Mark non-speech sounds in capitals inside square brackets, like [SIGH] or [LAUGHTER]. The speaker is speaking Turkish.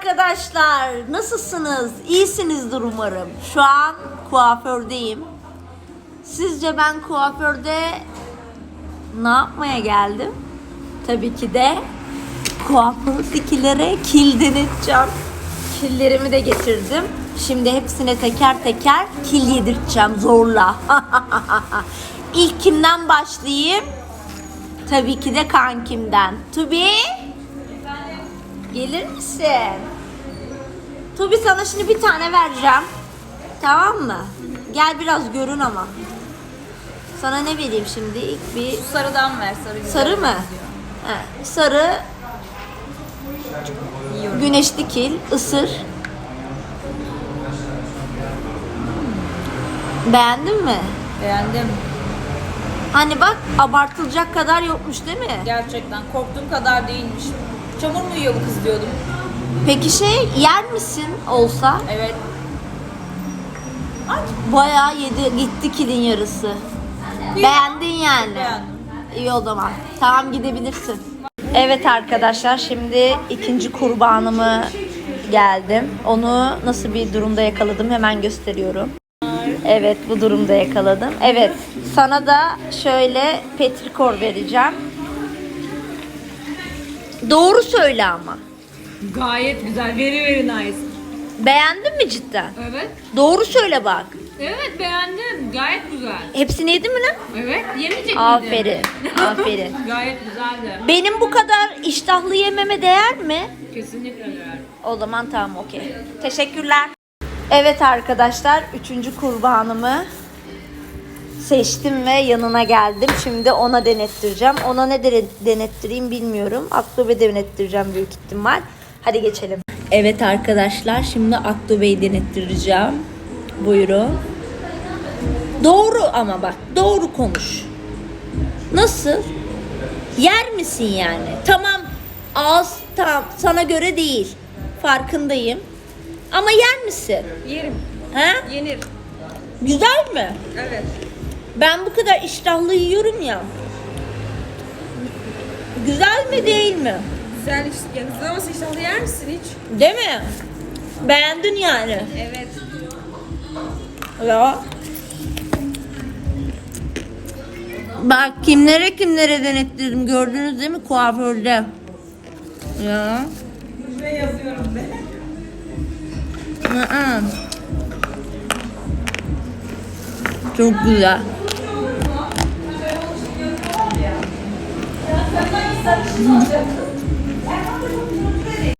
arkadaşlar. Nasılsınız? İyisinizdir umarım. Şu an kuafördeyim. Sizce ben kuaförde ne yapmaya geldim? Tabii ki de kuafördekilere kil deneteceğim. Killerimi de getirdim. Şimdi hepsine teker teker kil yedirteceğim zorla. [LAUGHS] İlk kimden başlayayım? Tabii ki de kankimden. Tubi. Gelir misin? Tubi sana şimdi bir tane vereceğim. Tamam mı? Gel biraz görün ama. Sana ne vereyim şimdi? İlk bir Sarıdan ver sarı güzel. sarı mı? He, sarı Yiyorum. güneşli kil, ısır. Beğendin mi? Beğendim. Hani bak abartılacak kadar yokmuş değil mi? Gerçekten korktuğum kadar değilmiş. Çamur mu yiyor bu kız diyordum. Peki şey yer misin olsa? Evet. Bayağı yedi gitti kilin yarısı. Beğendin yani. Beğendim. İyi o zaman. Tamam gidebilirsin. Evet arkadaşlar şimdi ikinci kurbanımı geldim. Onu nasıl bir durumda yakaladım hemen gösteriyorum. Evet bu durumda yakaladım. Evet sana da şöyle petrikor vereceğim. Doğru söyle ama. Gayet güzel. Very very nice. Beğendin mi cidden? Evet. Doğru söyle bak. Evet beğendim. Gayet güzel. Hepsini yedin mi lan? Evet. Yemeyecek miydin? Aferin. [LAUGHS] Aferin. Gayet güzeldi. Benim bu kadar iştahlı yememe değer mi? Kesinlikle değer. O zaman tamam okey. Teşekkürler. Evet arkadaşlar üçüncü kurbanımı seçtim ve yanına geldim. Şimdi ona denettireceğim. Ona ne de- denettireyim bilmiyorum. Akdobe denettireceğim büyük ihtimal. Hadi geçelim. Evet arkadaşlar şimdi Akdobe'yi denettireceğim. Buyurun. Doğru ama bak doğru konuş. Nasıl? Yer misin yani? Tamam ağız tamam sana göre değil. Farkındayım. Ama yer misin? Yerim. He? Yenir. Güzel mi? Evet. Ben bu kadar iştahlı yiyorum ya. Güzel mi değil mi? Güzel işte. Güzel olmasa inşallah yer misin hiç? Değil mi? Beğendin yani. Evet. Ya. Bak kimlere kimlere denetledim gördünüz değil mi kuaförde. Ya. Ne yazıyorum be? Aa. Çok güzel. Thank you.